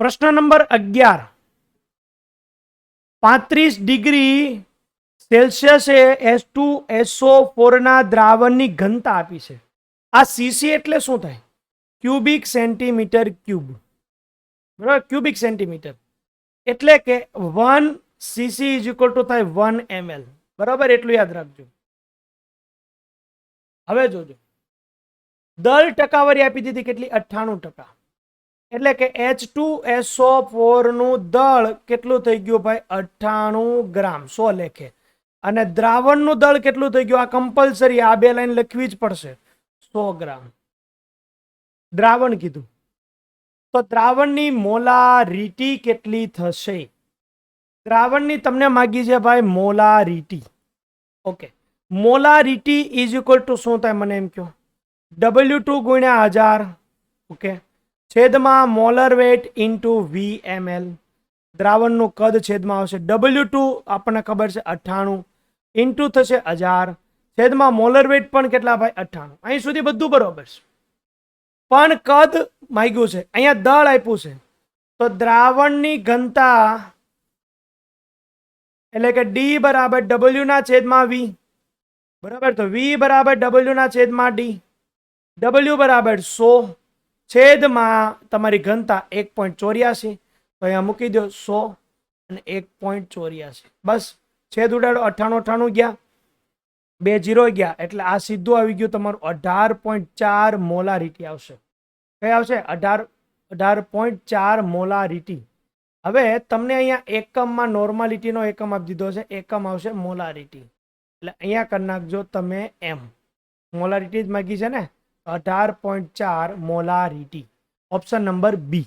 પ્રશ્ન નંબર અગિયાર. પાંત્રીસ ડિગ્રી સેલ્સિયસે એસ ટુ એસઓ ફોરના દ્રાવણની ઘનતા આપી છે. આ સીસી એટલે શું થાય? Cubic centimetre cube. બરાબર? Cubic centimetre. એટલે કે one CC is equal to થાય વન એમએલ બરાબર? એટલું યાદ રાખજો. હવે જોજો. દર ટકાવારી આપી દીધી કેટલી? અઠ્ઠાણું ટકા. એટલે કે એચ ટુ એસઓ ફોરનું દળ કેટલું થઈ ગયું ભાઈ? અઠ્ઠાણું ગ્રામ, સો લેખે. અને દ્રાવણનું દળ કેટલું થઈ ગયું? આ કમ્પલસરી આ બે લાઈન લખવી જ પડશે. સો ગ્રામ. દ્રાવણ કીધું. તો દ્રાવણની મોલારીટી કેટલી થશે? દ્રાવણની તમને માગી છે ભાઈ molarity. Okay. Molarity is equal to શું થાય? મને એમ કહો. ડબલ્યુ ટુ ગુણ્યા હજાર. ઓકે. છેદમાં molar weight into V M L દ્રાવણનું કદ છેદમાં આવશે ડબલ્યુ ટુ આપણને ખબર છે અઠ્ઠાણું. ઇન્ટુ થશે હજાર. છેદમાં મોલર વેટ પણ કેટલા ભાઈ? અઠ્ઠાણું. અહીં સુધી બધું બરોબર છે. પણ કદ માગ્યું છે. અહીંયા દળ આપ્યું છે. તો દ્રાવણની ઘનતા એટલે કે ડી બરાબર ડબલ્યુ ના છેદમાં વી બરાબર? તો વી બરાબર ડબલ્યુના છેદમાં ડી ડબલ્યુ બરાબર સો. છેદમાં તમારી ઘનતા એક પોઈન્ટ ચોર્યાસી, તો અહીંયા મૂકી દો સો અને એક પોઈન્ટ ચોર્યાસી. બસ, છેદ ઉડાડો અઠ્ઠાણું અઠ્ઠાણું ગયા. બે જીરો ગયા, એટલે આ સીધું આવી ગયું તમારું અઢાર પોઈન્ટ ચાર મોલારીટી આવશે. કઈ આવશે? અઢાર અઢાર પોઈન્ટ ચાર મોલારીટી. હવે તમને અહીંયા એકમમાં નોર્માલિટીનો એકમ આપી દીધો છે, એકમ આવશે મોલારીટી. એટલે અહીંયા કરી નાખજો તમે એમ. મોલારીટી જ માગી છે ને? અઢાર પોઈન્ટ ચાર મોલારીટી. ઓપ્શન નંબર બી